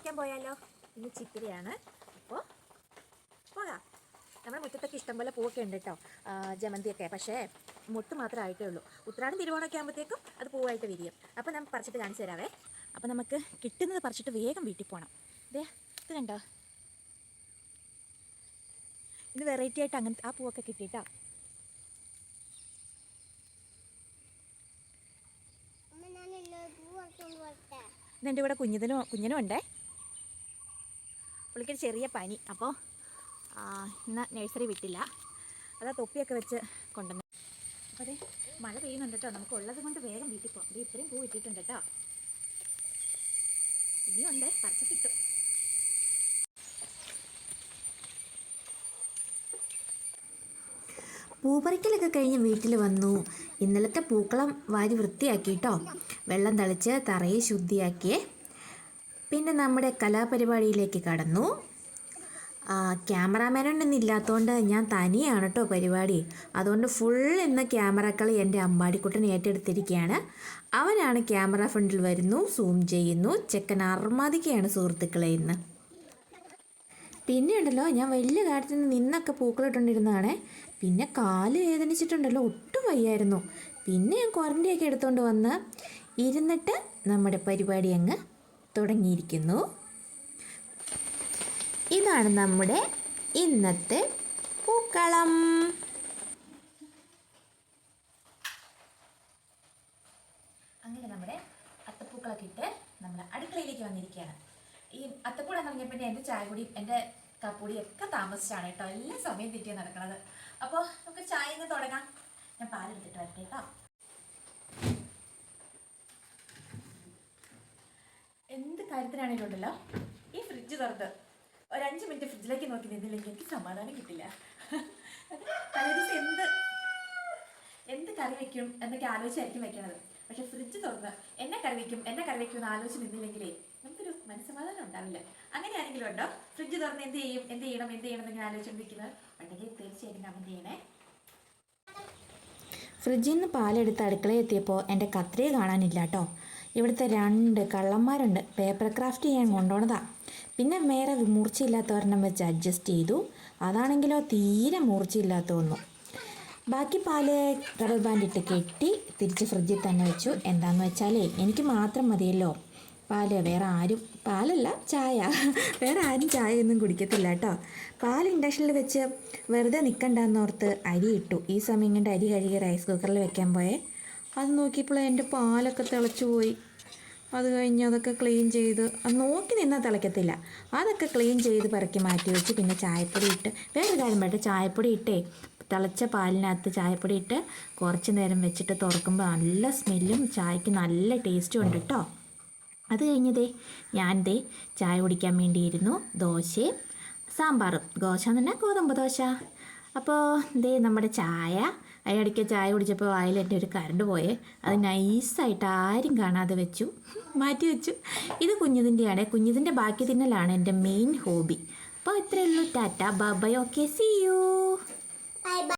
പറിക്കാൻ പോയാലോ? ഇന്ന് ചിത്തിരയാണ്. അപ്പോൾ പോകാം. നമ്മുടെ മുറ്റത്തൊക്കെ ഇഷ്ടംപോലെ പൂവൊക്കെ ഉണ്ട് കേട്ടോ ജമന്തിയൊക്കെ. പക്ഷേ മുട്ട് മാത്രമേ ആയിട്ടേ ഉള്ളൂ. ഉത്രാടം തിരുവോണമൊക്കെ ആകുമ്പോഴത്തേക്കും അത് പൂവായിട്ട് വിരിയും. അപ്പോൾ നമുക്ക് പറിച്ചിട്ട് കാണിച്ചു തരാവേ. അപ്പോൾ നമുക്ക് കിട്ടുന്നത് പറിച്ചിട്ട് വേഗം വീട്ടിൽ പോകണം ദേ ഇത് കണ്ടോ? ഇത് വെറൈറ്റി ആയിട്ട് അങ്ങനത്തെ ആ പൂവൊക്കെ കിട്ടിയിട്ടോ. ഇതെന്റെ ഇവിടെ കുഞ്ഞിനും കുഞ്ഞിനും ഉണ്ടേ? പുള്ളിക്കൊരു ചെറിയ പനി. അപ്പോൾ ഇന്ന് നഴ്സറി വിട്ടില്ല. അതാ തൊപ്പിയൊക്കെ വെച്ച് കൊണ്ടുവന്നു. അപ്പോൾ അതെ മഴ പെയ്യുന്നുണ്ട് കേട്ടോ. നമുക്ക് ഉള്ളത് കൊണ്ട് വേഗം വീട്ടിൽ പോകാം ഇത് ഇത്രയും പൂ ഇട്ടിട്ടുണ്ട് കേട്ടോ. ഇനിയുണ്ട് പറിച്ച കിട്ടും. പൂപ്പറിക്കലൊക്കെ കഴിഞ്ഞ് വീട്ടിൽ വന്നു. ഇന്നലത്തെ പൂക്കളം വാരി വൃത്തിയാക്കി കേട്ടോ. വെള്ളം തളിച്ച് തറയെ ശുദ്ധിയാക്കിയേ. പിന്നെ നമ്മുടെ കലാപരിപാടിയിലേക്ക് കടന്നു. ക്യാമറാമാനൊന്നും ഇല്ലാത്തതുകൊണ്ട് ഞാൻ തനിയാണ് കേട്ടോ പരിപാടി. അതുകൊണ്ട് ഫുൾ എന്ന ക്യാമറകൾ എന്റെ അമ്പാടിക്കുട്ടൻ ഏറ്റെടുത്തിരിക്കുകയാണ് അവനാണ് ക്യാമറ ഫ്രണ്ടിൽ വരുന്നു സൂം ചെയ്യുന്നു. ചെക്കൻ അർമാദിക്കുകയാണ് സുഹൃത്തുക്കളെ ഇന്ന്. പിന്നെ ഉണ്ടല്ലോ ഞാൻ വലിയ കാര്യത്തിൽ നിന്ന് നിന്നൊക്കെ പൂക്കളിട്ടുണ്ടിരുന്നതാണേ. പിന്നെ കാൽ വേദനിച്ചിട്ടുണ്ടല്ലോ ഒട്ടും വയ്യായിരുന്നു. പിന്നെ ഞാൻ ക്വാറന്റൈനൊക്കെ എടുത്തുകൊണ്ട് വന്ന് ഇരുന്നിട്ട് നമ്മുടെ പരിപാടി അങ്ങ് തുടങ്ങിയിരിക്കുന്നു. ഇതാണ് നമ്മുടെ ഇന്നത്തെ പൂക്കളം. അങ്ങനെ നമ്മുടെ അത്തപ്പൂക്കളൊക്കെ ഇട്ട് നമ്മൾ അടുക്കളയിലേക്ക് വന്നിരിക്കുകയാണ്. ഈ അത്തപ്പൂടെ തുടങ്ങിയപ്പോൾ പിന്നെ എന്റെ ചായ പൊടിയും എന്റെ കപ്പൊടിയും ഒക്കെ താമസിച്ചാണ് കേട്ടോ. എല്ലാ സമയം തെറ്റിയാണ് നടക്കുന്നത് അപ്പോൾ നമുക്ക് ചായ ഇന്ന് തുടങ്ങാം. ഞാൻ പാലെടുത്തിട്ട് വരട്ടെ കേട്ടോ. എന്ത് കാര്യത്തിനാണെങ്കിലും ഉണ്ടല്ലോ ഈ ഫ്രിഡ്ജ് തുറന്ന് ഒരു അഞ്ച് മിനിറ്റ് ഫ്രിഡ്ജിലേക്ക് നോക്കി നിന്നില്ലെങ്കിൽ എനിക്ക് സമാധാനം കിട്ടില്ല. തലേദിവസം എന്ത് എന്ത് കറി വെക്കും എന്നൊക്കെ ആലോചിച്ചായിരിക്കും വെക്കണത്. പക്ഷെ ഫ്രിഡ്ജ് തുറന്ന് എന്നെ കറി വെക്കും എന്നെ കറി വെക്കും എന്ന് ആലോചിച്ച് നിന്നില്ലെങ്കിലേ നമുക്കൊരു മനസ്സമാധാനം ഉണ്ടാവില്ല. അങ്ങനെയാണെങ്കിലും ഉണ്ടോ? ഫ്രിഡ്ജ് തുറന്ന് എന്ത് ചെയ്യും? എന്ത് ചെയ്യണം? എന്ത് ചെയ്യണം എന്നിങ്ങനെ ആലോചിച്ചിരിക്കുന്നത് ഉണ്ടെങ്കിൽ തീർച്ചയായിട്ടും കമന്റ് ചെയ്യണേ. ഫ്രിഡ്ജിൽ നിന്ന് പാലെടുത്ത് അടുക്കളയിൽ എത്തിയപ്പോൾ എന്റെ കത്രിക കാണാനില്ല കേട്ടോ. ഇവിടുത്തെ രണ്ട് കള്ളന്മാരുണ്ട്. പേപ്പർ ക്രാഫ്റ്റ് ചെയ്യാൻ കൊണ്ടുപോണതാ. പിന്നെ വേറെ മൂർച്ചയില്ലാത്ത ഒരെണ്ണം വെച്ച് അഡ്ജസ്റ്റ് ചെയ്തു. അതാണെങ്കിലോ തീരെ മൂർച്ചയില്ലാത്ത ഒന്നു. ബാക്കി പാൽ റബ്ബർ ബാൻഡ് ഇട്ട് കെട്ടി തിരിച്ച് ഫ്രിഡ്ജിൽ തന്നെ വെച്ചു. എന്താണെന്ന് വെച്ചാലേ എനിക്ക് മാത്രം മതിയല്ലോ. പാൽ വേറെ ആരും പാലല്ല ചായ. വേറെ ആരും ചായ ഒന്നും കുടിക്കത്തില്ല കേട്ടോ. പാൽ ഇൻഡക്ഷനിൽ വെച്ച് വെറുതെ നിൽക്കണ്ടെന്നോർത്ത് അരി ഇട്ടു. ഈ സമയം കൊണ്ട് അരി കഴുകി റൈസ് കുക്കറിൽ വെക്കാൻ പോയേ. അത് നോക്കിയപ്പോൾ എന്റെ പാലൊക്കെ തിളച്ചു പോയി. അത് കഴിഞ്ഞ് അതൊക്കെ ക്ലീൻ ചെയ്ത് അത് നോക്കി നിന്നാൽ തിളയ്ക്കത്തില്ല അതൊക്കെ ക്ലീൻ ചെയ്ത് പറക്കി മാറ്റി വെച്ച് പിന്നെ ചായപ്പൊടി ഇട്ട് വേറെ കാര്യം വേണ്ട ചായപ്പൊടി ഇട്ടേ തിളച്ച പാലിനകത്ത് ചായപ്പൊടി ഇട്ട് കുറച്ച് നേരം വെച്ചിട്ട് തുറക്കുമ്പോൾ നല്ല സ്മെല്ലും ചായക്ക് നല്ല ടേസ്റ്റും ഉണ്ട് കേട്ടോ അത് കഴിഞ്ഞതേ ഞാൻ ദേ ചായ കുടിക്കാൻ വേണ്ടിയിരുന്നു ദോശയും സാമ്പാറും. ദോശ എന്ന് പറഞ്ഞാൽ ഗോതമ്പ് ദോശ. അപ്പോൾ ദേ നമ്മുടെ ചായ അതിനിടയ്ക്ക് ചായ കുടിച്ചപ്പോൾ വായിൽ എന്റെ ഒരു കരണ്ട് പോയേ. അത് നൈസായിട്ട് ആരും കാണാതെ വെച്ചു. മാറ്റി വെച്ചു. ഇത് കുഞ്ഞിതിന്റെയാണ്. കുഞ്ഞിതിന്റെ ബാക്കി തിന്നലാണ് എന്റെ മെയിൻ ഹോബി. അപ്പോൾ ഇത്രയേ ഉള്ളൂ. Tata bye okay see you. Bye.